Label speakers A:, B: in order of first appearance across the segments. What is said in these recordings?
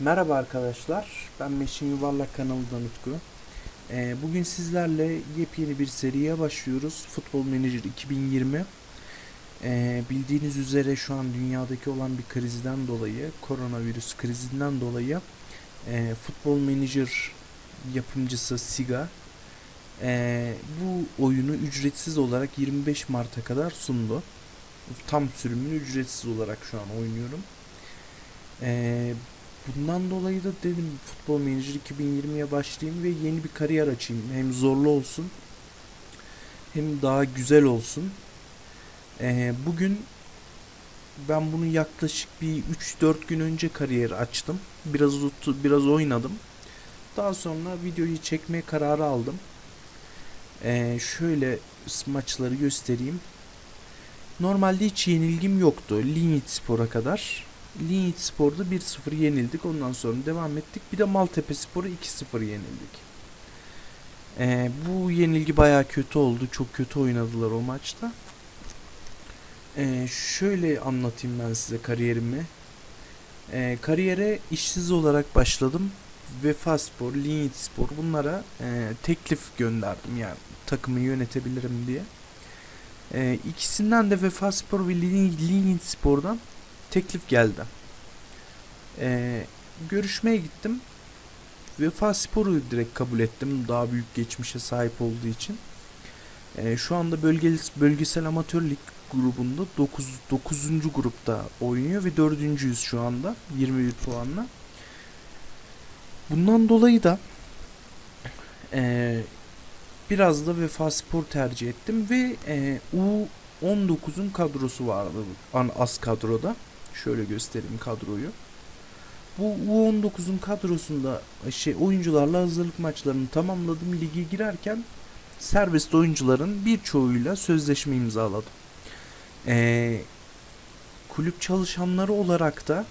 A: Merhaba arkadaşlar, ben Meşin Yuvarlak kanalından Utku. Ee, bugün sizlerle yepyeni bir seriye başlıyoruz. Futbol Manager 2020. Ee, bildiğiniz üzere şu an dünyadaki olan bir krizden dolayı, koronavirüs krizinden dolayı e, Futbol Manager yapımcısı Siga e, bu oyunu ücretsiz olarak 25 Mart'a kadar sundu. Tam sürümünü ücretsiz olarak şu an oynuyorum. Ee, Bundan dolayı da dedim Futbol Manager 2020'ye başlayayım ve yeni bir kariyer açayım. Hem zorlu olsun hem daha güzel olsun. Ee, bugün ben bunu yaklaşık bir 3-4 gün önce kariyer açtım. Biraz uttu, biraz oynadım. Daha sonra videoyu çekmeye kararı aldım. Ee, şöyle maçları göstereyim. Normalde hiç yenilgim yoktu. Lignit Spor'a kadar. Lignit Spor'da 1-0 yenildik. Ondan sonra devam ettik. Bir de Maltepe Spor'a 2-0 yenildik. Ee, bu yenilgi baya kötü oldu. Çok kötü oynadılar o maçta. Ee, şöyle anlatayım ben size kariyerimi. Ee, kariyere işsiz olarak başladım. Vefa Spor, Lignit Spor bunlara e, teklif gönderdim yani takımı yönetebilirim diye. Ee, ikisinden de Vefa Spor ve Lignit Spor'dan teklif geldi. Ee, görüşmeye gittim. Vefa Spor'u direkt kabul ettim. Daha büyük geçmişe sahip olduğu için. Ee, şu anda bölgesel, bölgesel amatör lig grubunda 9, 9. grupta oynuyor ve 4.yüz şu anda 21 puanla. Bundan dolayı da e, biraz da Vefa Spor tercih ettim ve e, U19'un kadrosu vardı an az kadroda. Şöyle göstereyim kadroyu. Bu U19'un kadrosunda şey oyuncularla hazırlık maçlarını tamamladım. Lige girerken serbest oyuncuların birçoğuyla sözleşme imzaladım. Ee, kulüp çalışanları olarak da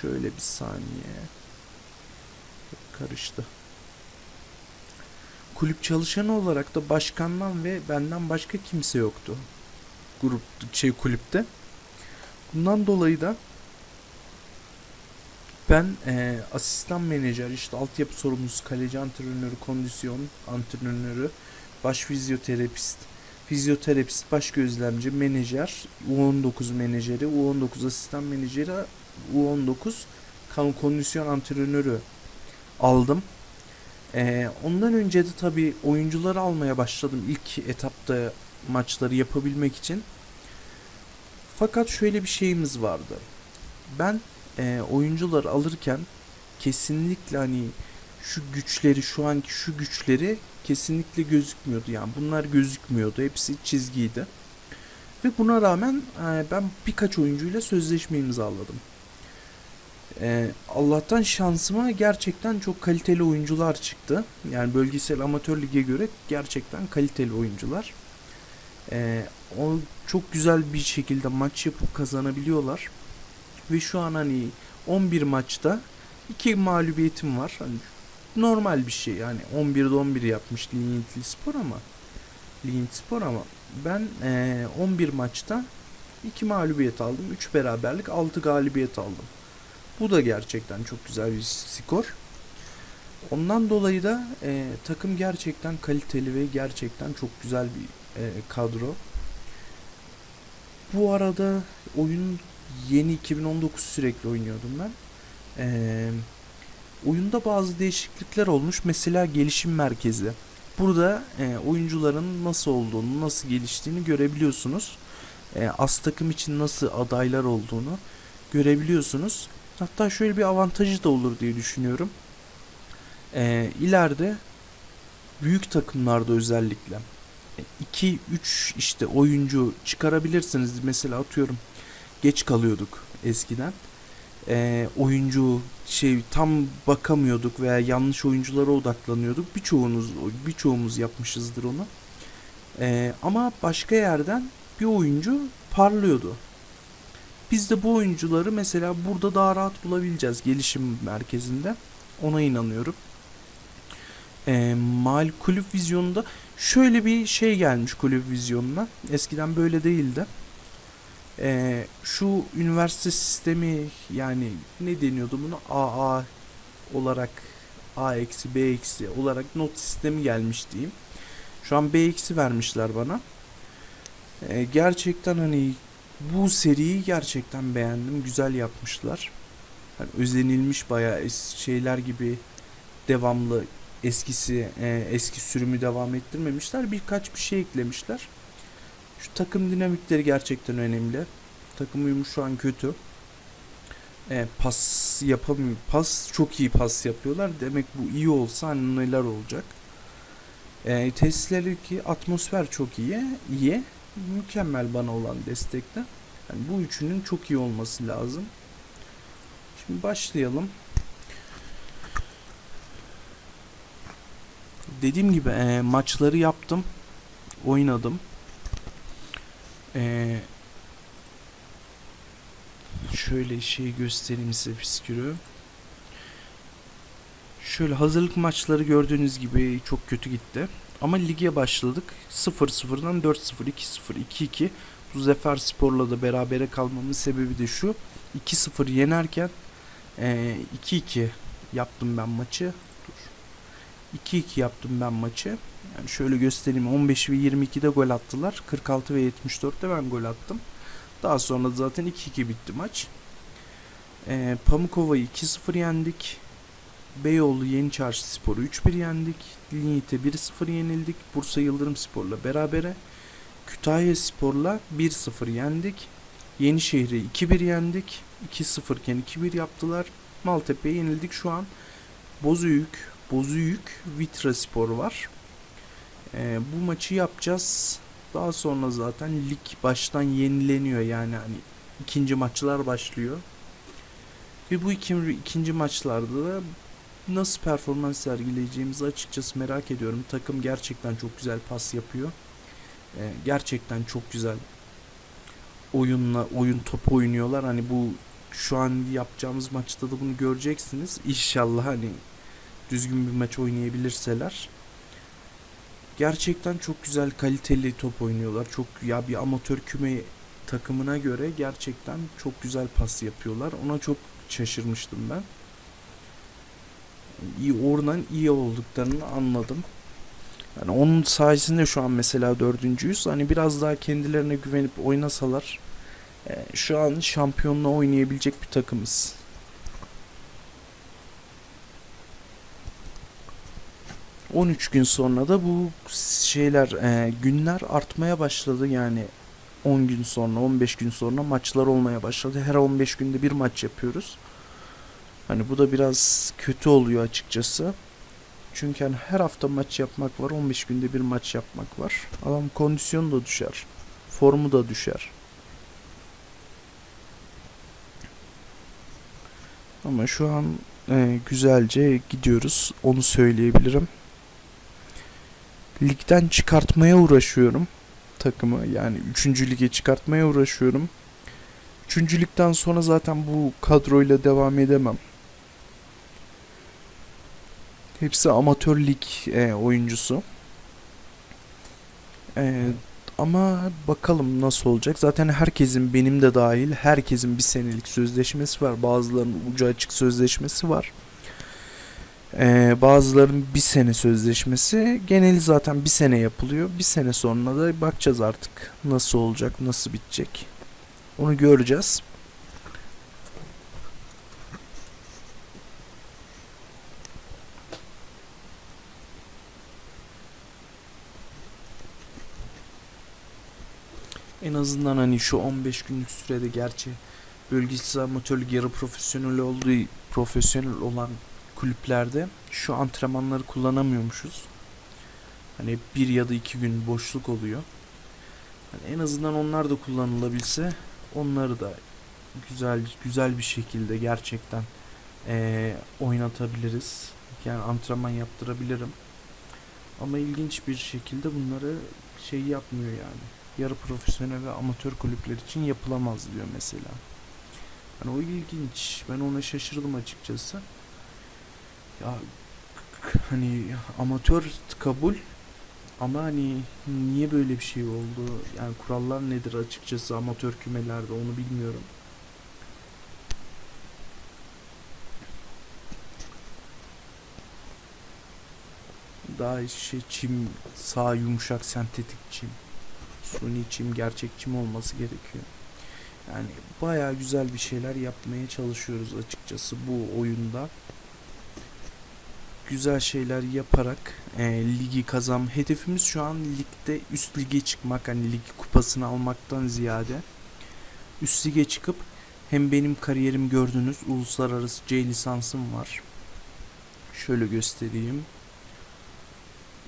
A: şöyle bir saniye karıştı. Kulüp çalışanı olarak da başkandan ve benden başka kimse yoktu. Grup şey kulüpte. Bundan dolayı da ben e, asistan menajer, işte altyapı sorumlusu, kaleci antrenörü, kondisyon antrenörü, baş fizyoterapist, fizyoterapist, baş gözlemci, menajer, U19 menajeri, U19 asistan menajeri, U19 kan kondisyon antrenörü aldım. E, ondan önce de tabii oyuncuları almaya başladım ilk etapta maçları yapabilmek için. Fakat şöyle bir şeyimiz vardı. Ben e, oyuncuları alırken kesinlikle hani şu güçleri şu anki şu güçleri kesinlikle gözükmüyordu yani bunlar gözükmüyordu hepsi çizgiydi ve buna rağmen e, ben birkaç oyuncuyla sözleşme imzaladım. E, Allah'tan şansıma gerçekten çok kaliteli oyuncular çıktı. Yani bölgesel amatör lige göre gerçekten kaliteli oyuncular. E, o çok güzel bir şekilde maç yapıp kazanabiliyorlar. Ve şu an hani 11 maçta 2 mağlubiyetim var. Hani normal bir şey yani 11'de 11 yapmış Lignitli Spor ama Lignit Spor ama ben e, 11 maçta 2 mağlubiyet aldım. 3 beraberlik 6 galibiyet aldım. Bu da gerçekten çok güzel bir skor. Ondan dolayı da e, takım gerçekten kaliteli ve gerçekten çok güzel bir e, kadro. Bu arada oyun yeni 2019 sürekli oynuyordum ben. Ee, oyunda bazı değişiklikler olmuş. Mesela gelişim merkezi. Burada e, oyuncuların nasıl olduğunu, nasıl geliştiğini görebiliyorsunuz. E, az takım için nasıl adaylar olduğunu görebiliyorsunuz. Hatta şöyle bir avantajı da olur diye düşünüyorum. E, ileride büyük takımlarda özellikle 2-3 işte oyuncu çıkarabilirsiniz. Mesela atıyorum geç kalıyorduk eskiden. Ee, oyuncu şey tam bakamıyorduk veya yanlış oyunculara odaklanıyorduk. Birçoğunuz birçoğumuz yapmışızdır onu. Ee, ama başka yerden bir oyuncu parlıyordu. Biz de bu oyuncuları mesela burada daha rahat bulabileceğiz gelişim merkezinde. Ona inanıyorum. Ee, mal kulüp vizyonunda şöyle bir şey gelmiş kulüp vizyonuna. Eskiden böyle değildi. Ee, şu üniversite sistemi yani ne deniyordu bunu AA olarak A eksi B eksi olarak not sistemi gelmiş diyeyim. Şu an B eksi vermişler bana. Ee, gerçekten hani bu seriyi gerçekten beğendim. Güzel yapmışlar. Hani özenilmiş bayağı şeyler gibi devamlı eskisi e, eski sürümü devam ettirmemişler. Birkaç bir şey eklemişler. Şu takım dinamikleri gerçekten önemli. Takım uyumu şu an kötü. E, pas yapamıyor. Pas çok iyi pas yapıyorlar. Demek bu iyi olsa hani neler olacak. E, testlerdeki atmosfer çok iyi. İyi. Mükemmel bana olan destekte. Yani bu üçünün çok iyi olması lazım. Şimdi başlayalım. Dediğim gibi e, maçları yaptım. Oynadım. E, şöyle şey göstereyim size püskürü. Şöyle hazırlık maçları gördüğünüz gibi çok kötü gitti. Ama lige başladık. 0-0'dan 4-0, 2-0, 2-2. Bu Zafer Spor'la da berabere kalmamın sebebi de şu. 2-0 yenerken e, 2-2 yaptım ben maçı. Dur. 2-2 yaptım ben maçı. Yani şöyle göstereyim. 15 ve 22'de gol attılar. 46 ve 74'te ben gol attım. Daha sonra zaten 2-2 bitti maç. E, Pamukova'yı 2-0 yendik. Beyoğlu Yeni Çarşı Spor'u 3-1 yendik. Linyit'e 1-0 yenildik. Bursa Yıldırım Spor'la berabere. Kütahya Spor'la 1-0 yendik. Yenişehir'i 2-1 yendik. 2-0 iken 2-1 yaptılar. Maltepe'ye yenildik şu an. Bozüyük, Bozüyük Vitra Spor var. Ee, bu maçı yapacağız. Daha sonra zaten lig baştan yenileniyor yani hani ikinci maçlar başlıyor. Ve bu ikinci, ikinci maçlarda da nasıl performans sergileyeceğimizi açıkçası merak ediyorum. Takım gerçekten çok güzel pas yapıyor. Ee, gerçekten çok güzel oyunla oyun topu oynuyorlar. Hani bu şu an yapacağımız maçta da bunu göreceksiniz. İnşallah hani düzgün bir maç oynayabilirseler. Gerçekten çok güzel kaliteli top oynuyorlar. Çok ya bir amatör küme takımına göre gerçekten çok güzel pas yapıyorlar. Ona çok şaşırmıştım ben. İyi oradan iyi olduklarını anladım. Yani onun sayesinde şu an mesela dördüncüyüz. Hani biraz daha kendilerine güvenip oynasalar e, şu an şampiyonla oynayabilecek bir takımız. ...13 gün sonra da bu şeyler e, günler artmaya başladı yani 10 gün sonra 15 gün sonra maçlar olmaya başladı. Her 15 günde bir maç yapıyoruz. Hani bu da biraz kötü oluyor açıkçası. Çünkü hani her hafta maç yapmak var, 15 günde bir maç yapmak var. Adam kondisyonu da düşer, formu da düşer. Ama şu an e, güzelce gidiyoruz, onu söyleyebilirim. Ligden çıkartmaya uğraşıyorum takımı. Yani 3. lige çıkartmaya uğraşıyorum. 3. ligden sonra zaten bu kadroyla devam edemem. Hepsi amatör lig e, oyuncusu. E, ama bakalım nasıl olacak. Zaten herkesin benim de dahil herkesin bir senelik sözleşmesi var. Bazılarının ucu açık sözleşmesi var. E, bazılarının bir sene sözleşmesi. Geneli zaten bir sene yapılıyor. Bir sene sonra da bakacağız artık nasıl olacak, nasıl bitecek. Onu göreceğiz. En azından hani şu 15 günlük sürede gerçi bölgesel amatörlük yarı profesyonel olduğu profesyonel olan kulüplerde şu antrenmanları kullanamıyormuşuz. Hani bir ya da iki gün boşluk oluyor. Hani en azından onlar da kullanılabilse onları da güzel güzel bir şekilde gerçekten eee, oynatabiliriz. Yani antrenman yaptırabilirim. Ama ilginç bir şekilde bunları şey yapmıyor yani yarı profesyonel ve amatör kulüpler için yapılamaz diyor mesela. Hani o ilginç. Ben ona şaşırdım açıkçası. Ya hani amatör kabul Ama hani niye böyle bir şey oldu? Yani kurallar nedir açıkçası amatör kümelerde onu bilmiyorum. Daha şey çim sağ yumuşak sentetik çim suniçim, gerçekçim olması gerekiyor. Yani baya güzel bir şeyler yapmaya çalışıyoruz açıkçası bu oyunda. Güzel şeyler yaparak e, ligi kazan. Hedefimiz şu an ligde üst lige çıkmak. Hani lig kupasını almaktan ziyade üst lige çıkıp hem benim kariyerim gördüğünüz uluslararası C lisansım var. Şöyle göstereyim.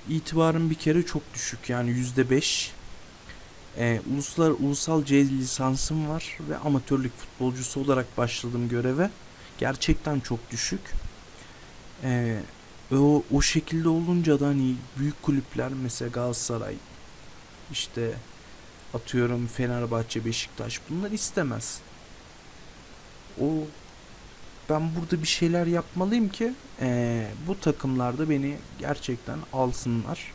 A: İtibarım bir kere çok düşük yani %5 e, uluslar ulusal C lisansım var ve amatörlük futbolcusu olarak başladım göreve. Gerçekten çok düşük. E, o, o şekilde olunca da hani büyük kulüpler mesela Galatasaray işte atıyorum Fenerbahçe, Beşiktaş bunlar istemez. O ben burada bir şeyler yapmalıyım ki e, bu takımlarda beni gerçekten alsınlar.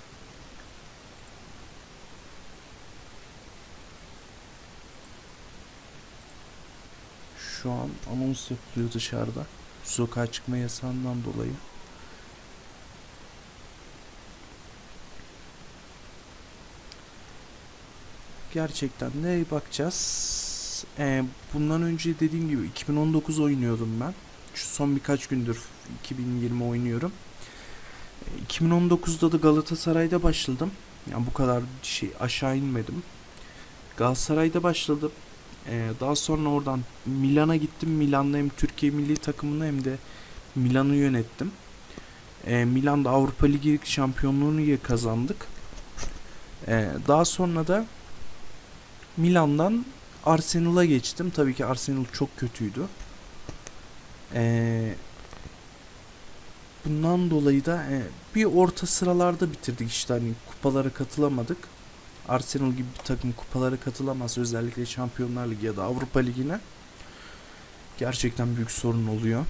A: Şu an anons yapılıyor dışarıda. Sokağa çıkma yasağından dolayı. Gerçekten ne bakacağız? Ee, bundan önce dediğim gibi 2019 oynuyordum ben. Şu son birkaç gündür 2020 oynuyorum. Ee, 2019'da da Galatasaray'da başladım. Yani bu kadar şey aşağı inmedim. Galatasaray'da başladım. Ee, daha sonra oradan Milan'a gittim. Milan'da hem Türkiye milli takımını hem de Milan'ı yönettim. Ee, Milan'da Avrupa Ligi şampiyonluğunu kazandık. Ee, daha sonra da Milan'dan Arsenal'a geçtim. Tabii ki Arsenal çok kötüydü. Ee, bundan dolayı da e, bir orta sıralarda bitirdik işte hani kupalara katılamadık. Arsenal gibi bir takım kupalara katılamaz özellikle Şampiyonlar Ligi ya da Avrupa Ligi'ne. Gerçekten büyük sorun oluyor.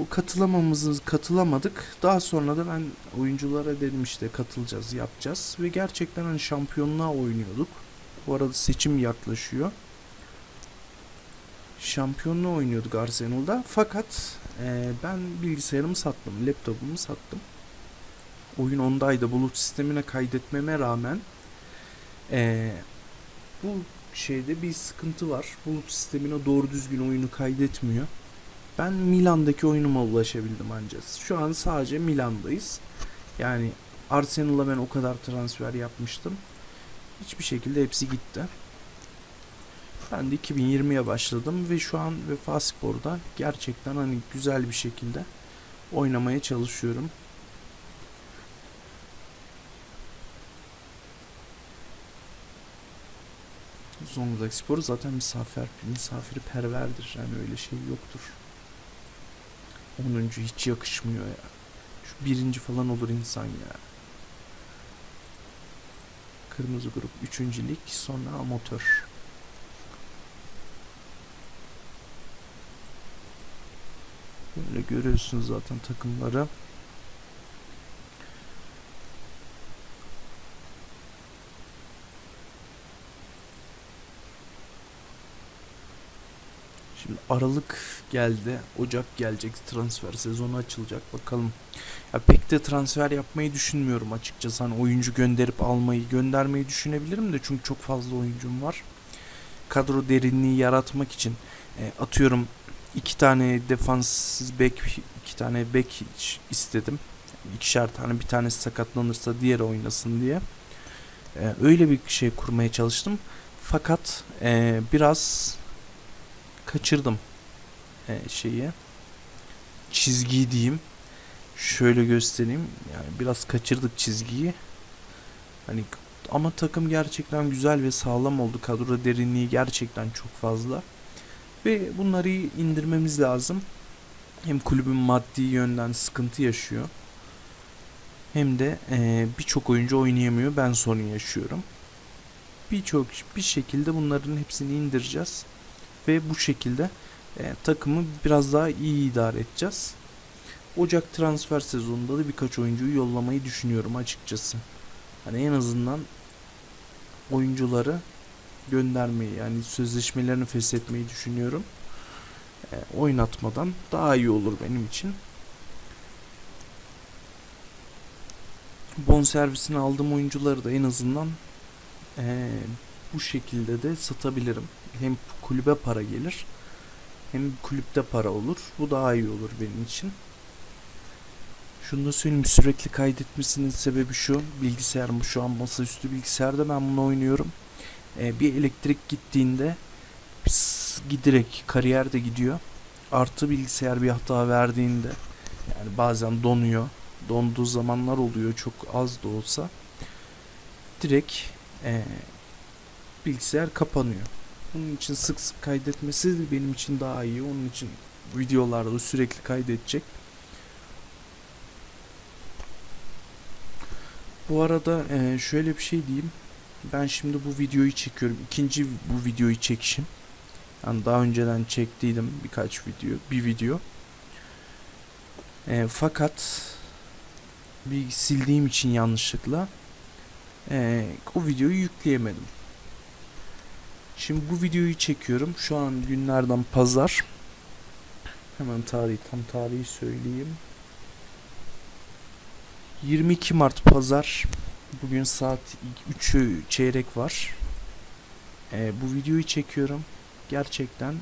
A: O katılamamızı katılamadık. Daha sonra da ben oyunculara dedim işte katılacağız, yapacağız ve gerçekten hani şampiyonluğa oynuyorduk. Bu arada seçim yaklaşıyor. Şampiyonluğu oynuyorduk Arsenal'da. Fakat e, ben bilgisayarımı sattım, laptopumu sattım. Oyun ondaydı. Bulut sistemine kaydetmeme rağmen e, bu şeyde bir sıkıntı var. Bulut sistemine doğru düzgün oyunu kaydetmiyor. Ben Milan'daki oyunuma ulaşabildim ancak. Şu an sadece Milan'dayız. Yani Arsenal'a ben o kadar transfer yapmıştım. Hiçbir şekilde hepsi gitti. Ben de 2020'ye başladım ve şu an Vefa Spor'da gerçekten hani güzel bir şekilde oynamaya çalışıyorum. Zonguldak Spor zaten misafir, misafirperverdir. Yani öyle şey yoktur. 10. hiç yakışmıyor ya. Şu birinci falan olur insan ya. Kırmızı grup 3. lig sonra amatör. Böyle görüyorsunuz zaten takımları. Şimdi Aralık geldi. Ocak gelecek. Transfer sezonu açılacak. Bakalım. Ya pek de transfer yapmayı düşünmüyorum açıkçası. Hani oyuncu gönderip almayı, göndermeyi düşünebilirim de çünkü çok fazla oyuncum var. Kadro derinliği yaratmak için e, atıyorum iki tane defans bek, iki tane bek istedim. İkişer tane bir tanesi sakatlanırsa diğeri oynasın diye. E, öyle bir şey kurmaya çalıştım. Fakat e, biraz kaçırdım e, şeyi. Çizgiyi diyeyim. Şöyle göstereyim. Yani biraz kaçırdık çizgiyi. Hani ama takım gerçekten güzel ve sağlam oldu. Kadro derinliği gerçekten çok fazla. Ve bunları indirmemiz lazım. Hem kulübün maddi yönden sıkıntı yaşıyor. Hem de e, birçok oyuncu oynayamıyor. Ben sorun yaşıyorum. Birçok bir şekilde bunların hepsini indireceğiz ve bu şekilde e, takımı biraz daha iyi idare edeceğiz. Ocak transfer sezonunda da birkaç oyuncuyu yollamayı düşünüyorum açıkçası. Hani en azından oyuncuları göndermeyi yani sözleşmelerini feshetmeyi düşünüyorum. E, oynatmadan daha iyi olur benim için. Bon servisini aldığım oyuncuları da en azından e, bu şekilde de satabilirim. Hem kulübe para gelir hem kulüpte para olur. Bu daha iyi olur benim için. Şunu da söyleyeyim sürekli kaydetmesinin sebebi şu. Bilgisayarım şu an masaüstü bilgisayarda ben bunu oynuyorum. Ee, bir elektrik gittiğinde giderek kariyer de gidiyor. Artı bilgisayar bir hata verdiğinde yani bazen donuyor. Donduğu zamanlar oluyor çok az da olsa. Direkt ee, bilgisayar kapanıyor. Bunun için sık sık kaydetmesi de benim için daha iyi. Onun için videolarda sürekli kaydedecek. Bu arada e, şöyle bir şey diyeyim. Ben şimdi bu videoyu çekiyorum. İkinci bu videoyu çekişim. Yani daha önceden çektiydim birkaç video, bir video. E, fakat bir sildiğim için yanlışlıkla e, o videoyu yükleyemedim. Şimdi bu videoyu çekiyorum. Şu an günlerden pazar. Hemen tarihi tam tarihi söyleyeyim. 22 Mart pazar. Bugün saat 3'ü çeyrek var. Ee, bu videoyu çekiyorum. Gerçekten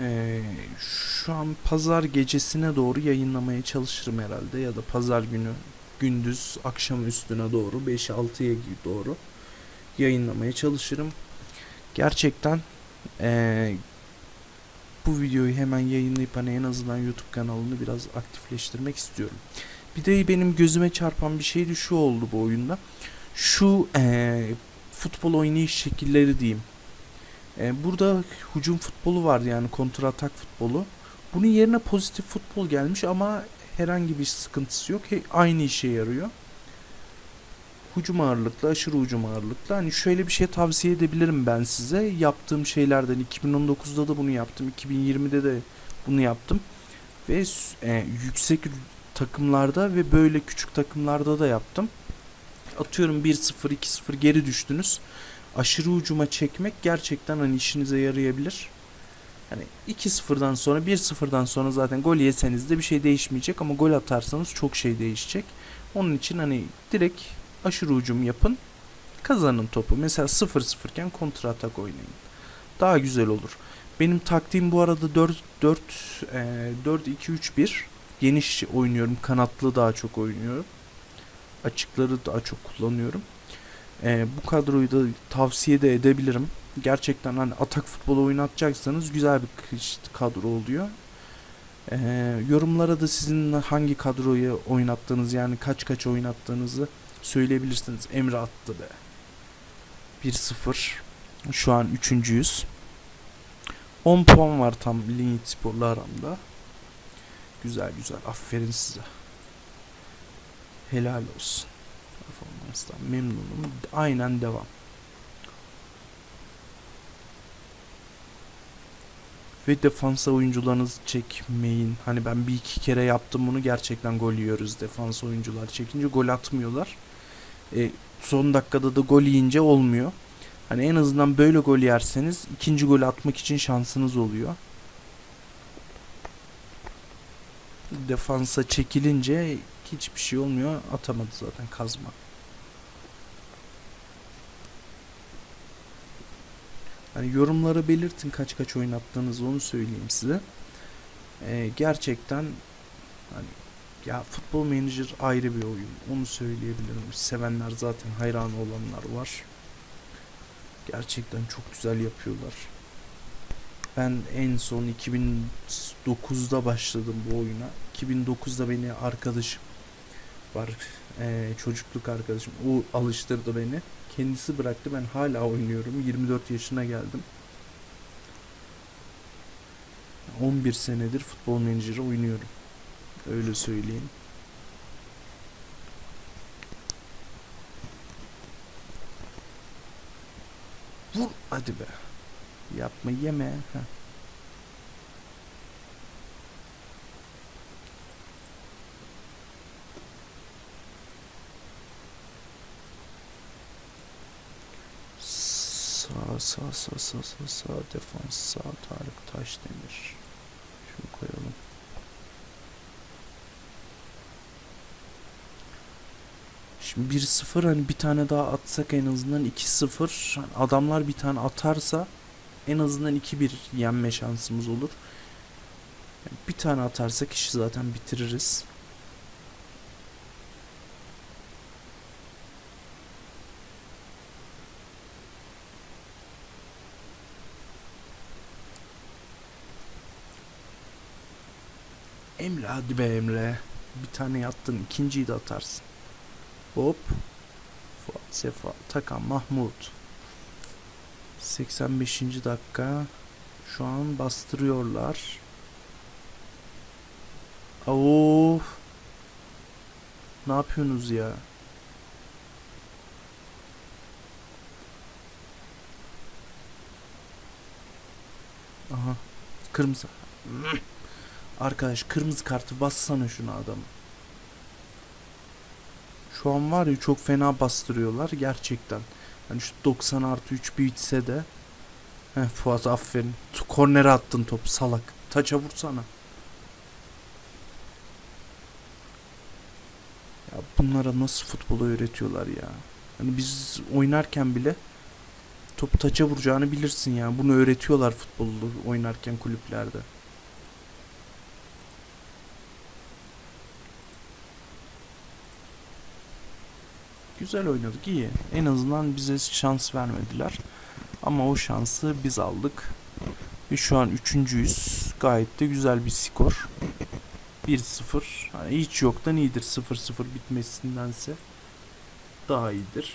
A: ee, şu an pazar gecesine doğru yayınlamaya çalışırım herhalde ya da pazar günü gündüz akşam üstüne doğru 5-6'ya doğru yayınlamaya çalışırım. Gerçekten ee, bu videoyu hemen yayınlayıp hani en azından YouTube kanalını biraz aktifleştirmek istiyorum. Bir de benim gözüme çarpan bir şey de şu oldu bu oyunda. Şu ee, futbol oynayış şekilleri diyeyim. E, burada hücum futbolu vardı yani kontra atak futbolu. Bunun yerine pozitif futbol gelmiş ama herhangi bir sıkıntısı yok. He, aynı işe yarıyor. Hücum ağırlıklı, aşırı hücum ağırlıklı. Hani şöyle bir şey tavsiye edebilirim ben size. Yaptığım şeylerden 2019'da da bunu yaptım. 2020'de de bunu yaptım. Ve e, yüksek takımlarda ve böyle küçük takımlarda da yaptım. Atıyorum 1-0, 2-0 geri düştünüz. Aşırı ucuma çekmek gerçekten hani işinize yarayabilir. Hani 2-0'dan sonra 1-0'dan sonra zaten gol yeseniz de bir şey değişmeyecek ama gol atarsanız çok şey değişecek. Onun için hani direkt aşırı ucum yapın. Kazanın topu. Mesela 0-0 iken kontra atak oynayın. Daha güzel olur. Benim taktiğim bu arada 4 4 e, 4 2 3 1 geniş oynuyorum. Kanatlı daha çok oynuyorum. Açıkları daha çok kullanıyorum. E, bu kadroyu da tavsiye de edebilirim. Gerçekten hani atak futbolu oynatacaksanız güzel bir kadro oluyor. E, yorumlara da sizin hangi kadroyu oynattığınız yani kaç kaç oynattığınızı söyleyebilirsiniz. Emre attı be. 1-0. Şu an üçüncüyüz. 10 puan var tam Lignit Spor'la aramda. Güzel güzel. Aferin size. Helal olsun. Performanstan memnunum. Aynen devam. Ve defansa oyuncularınızı çekmeyin. Hani ben bir iki kere yaptım bunu gerçekten gol yiyoruz. Defans oyuncular çekince gol atmıyorlar. E, son dakikada da gol yiyince olmuyor. Hani en azından böyle gol yerseniz ikinci gol atmak için şansınız oluyor. Defansa çekilince hiçbir şey olmuyor. Atamadı zaten kazma. Hani yorumlara belirtin kaç kaç oynattığınızı onu söyleyeyim size. Ee, gerçekten hani ya futbol manager ayrı bir oyun. Onu söyleyebilirim. Sevenler zaten hayran olanlar var. Gerçekten çok güzel yapıyorlar. Ben en son 2009'da başladım bu oyuna. 2009'da beni arkadaşım var. Ee, çocukluk arkadaşım. O alıştırdı beni. Kendisi bıraktı. Ben hala oynuyorum. 24 yaşına geldim. 11 senedir futbol menajeri oynuyorum. Öyle söyleyeyim. Vur hadi be. Yapma yeme. Heh. sağ sağ sağ sağ sağ defans sağ Tarık Taş demir. Şunu koyalım. Şimdi 1-0 hani bir tane daha atsak en azından 2-0 hani adamlar bir tane atarsa en azından 2-1 yenme şansımız olur. Yani bir tane atarsak işi zaten bitiririz. Emre hadi be Emre. Bir tane yattın ikinciyi de atarsın. Hop. Fuat Sefa Takan Mahmut. 85. dakika. Şu an bastırıyorlar. Of. Ne yapıyorsunuz ya? Aha. Kırmızı. Arkadaş kırmızı kartı bassana şunu adamı. Şu an var ya çok fena bastırıyorlar gerçekten. Hani şu 90 artı 3 bitse de. Heh Fuat aferin. Kornere attın topu salak. Taça vursana. Ya bunlara nasıl futbolu öğretiyorlar ya. Hani biz oynarken bile topu taça vuracağını bilirsin ya. Bunu öğretiyorlar futbolu oynarken kulüplerde. Güzel oynadık iyi. En azından bize şans vermediler. Ama o şansı biz aldık. Ve şu an üçüncüyüz. Gayet de güzel bir skor. 1-0. Hani hiç yoktan iyidir. 0-0 bitmesindense daha iyidir.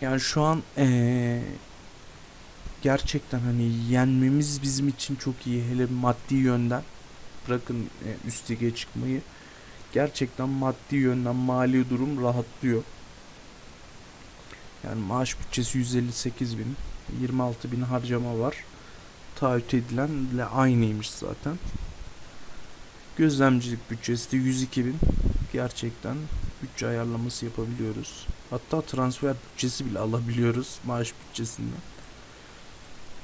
A: Yani şu an eee, gerçekten hani yenmemiz bizim için çok iyi. Hele maddi yönden. Bırakın e, üst çıkmayı gerçekten maddi yönden mali durum rahatlıyor. Yani maaş bütçesi 158 bin, 26 bin harcama var. Taahhüt edilenle aynıymış zaten. Gözlemcilik bütçesi de 102 bin. Gerçekten bütçe ayarlaması yapabiliyoruz. Hatta transfer bütçesi bile alabiliyoruz maaş bütçesinden.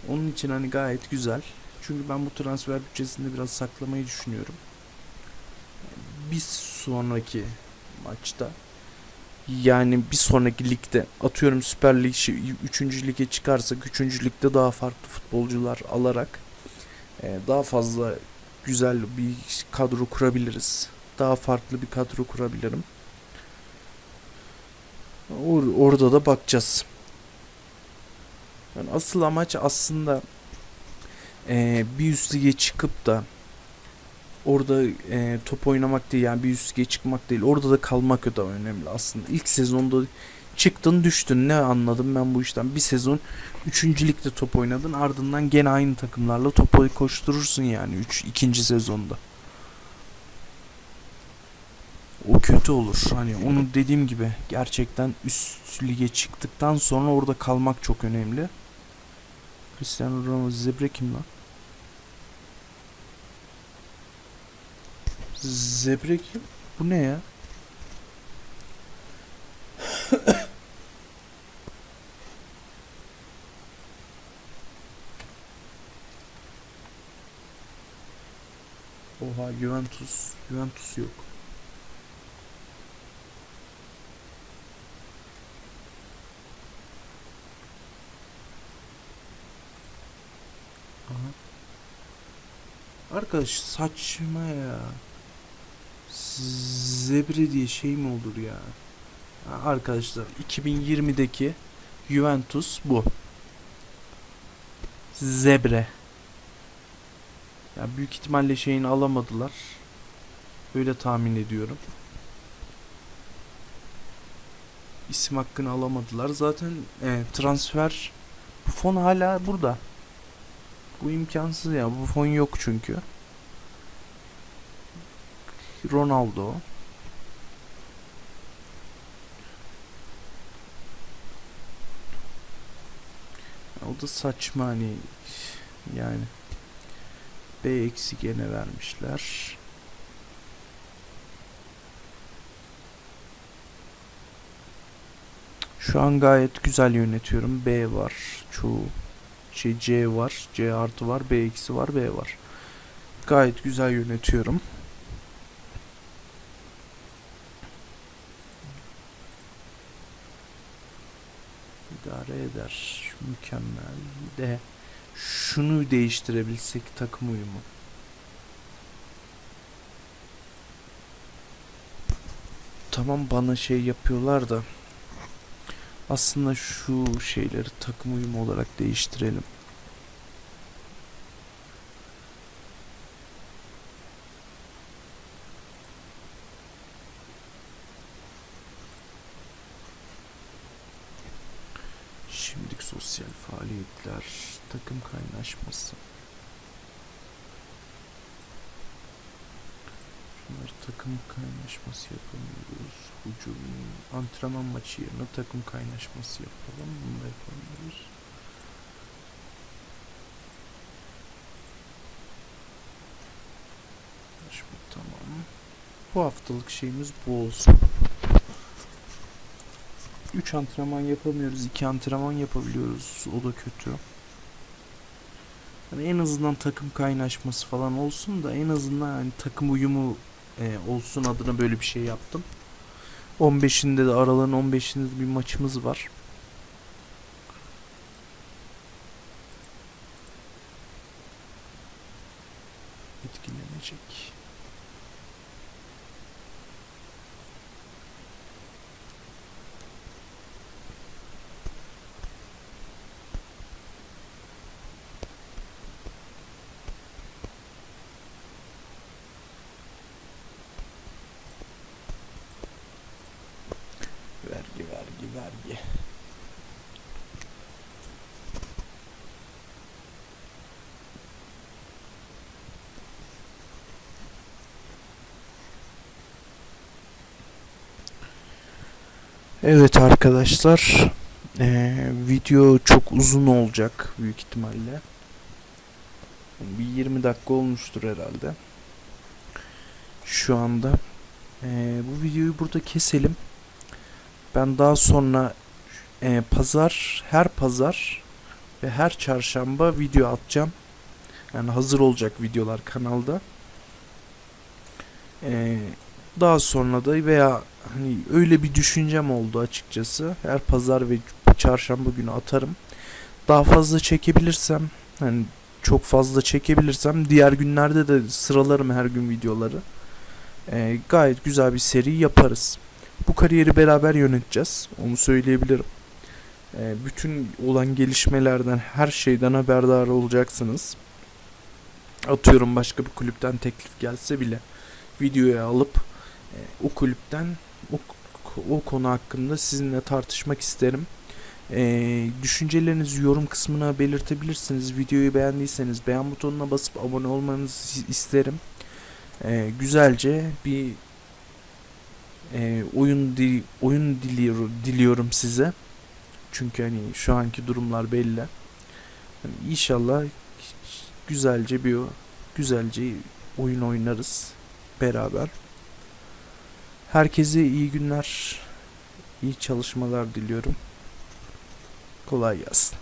A: Onun için hani gayet güzel. Çünkü ben bu transfer bütçesinde biraz saklamayı düşünüyorum bir sonraki maçta yani bir sonraki ligde atıyorum Süper Lig 3. lige çıkarsak 3. ligde daha farklı futbolcular alarak e, daha fazla güzel bir kadro kurabiliriz. Daha farklı bir kadro kurabilirim. Or- orada da bakacağız. Yani asıl amaç aslında e, bir üst lige çıkıp da orada e, top oynamak değil yani bir üst çıkmak değil orada da kalmak da önemli aslında. İlk sezonda çıktın düştün ne anladım ben bu işten bir sezon 3. ligde top oynadın ardından gene aynı takımlarla topu koşturursun yani 3 ikinci sezonda. O kötü olur. Hani onu dediğim gibi gerçekten üst lige çıktıktan sonra orada kalmak çok önemli. Cristiano Ronaldo Zebre kim lan? Zebre kim? Bu ne ya? Oha Juventus. Juventus yok. Arkadaş saçma ya. Zebre diye şey mi olur ya? Arkadaşlar 2020'deki Juventus bu. Zebre. Ya büyük ihtimalle şeyini alamadılar. Öyle tahmin ediyorum. İsim hakkını alamadılar. Zaten e, transfer bu fon hala burada. Bu imkansız ya. Bu fon yok çünkü. Ronaldo. O da saçma hani yani B eksi gene vermişler. Şu an gayet güzel yönetiyorum. B var. Çoğu şey C var. C artı var. B eksi var. B var. Gayet güzel yönetiyorum. İdare eder. Mükemmel. De şunu değiştirebilsek takım uyumu. Tamam bana şey yapıyorlar da aslında şu şeyleri takım uyumu olarak değiştirelim. Şimdilik sosyal faaliyetler, takım kaynaşması. Şunları takım kaynaşması yapamıyoruz. Hücum, antrenman maçı yerine takım kaynaşması yapalım. Bunu da yapamıyoruz. Tamam. Bu haftalık şeyimiz bu olsun. 3 antrenman yapamıyoruz. 2 antrenman yapabiliyoruz. O da kötü. Yani en azından takım kaynaşması falan olsun da en azından hani takım uyumu e, olsun adına böyle bir şey yaptım. 15'inde de aralığın 15'inde de bir maçımız var. Etkilenecek. Evet arkadaşlar, eee, video çok uzun olacak büyük ihtimalle. Bir 20 dakika olmuştur herhalde. Şu anda. Eee, bu videoyu burada keselim. Ben daha sonra e, pazar, her pazar ve her çarşamba video atacağım. Yani hazır olacak videolar kanalda. E, daha sonra da veya hani öyle bir düşüncem oldu açıkçası. Her pazar ve çarşamba günü atarım. Daha fazla çekebilirsem, hani çok fazla çekebilirsem diğer günlerde de sıralarım her gün videoları. E, gayet güzel bir seri yaparız. Bu kariyeri beraber yöneteceğiz. Onu söyleyebilirim. Ee, bütün olan gelişmelerden, her şeyden haberdar olacaksınız. Atıyorum başka bir kulüpten teklif gelse bile videoya alıp e, o kulüpten o, o konu hakkında sizinle tartışmak isterim. Ee, düşüncelerinizi yorum kısmına belirtebilirsiniz. Videoyu beğendiyseniz beğen butonuna basıp abone olmanızı isterim. Ee, güzelce bir e, oyun di oyun diliyorum diliyorum size. Çünkü hani şu anki durumlar belli. Yani inşallah güzelce bir güzelce oyun oynarız beraber. Herkese iyi günler, iyi çalışmalar diliyorum. Kolay gelsin.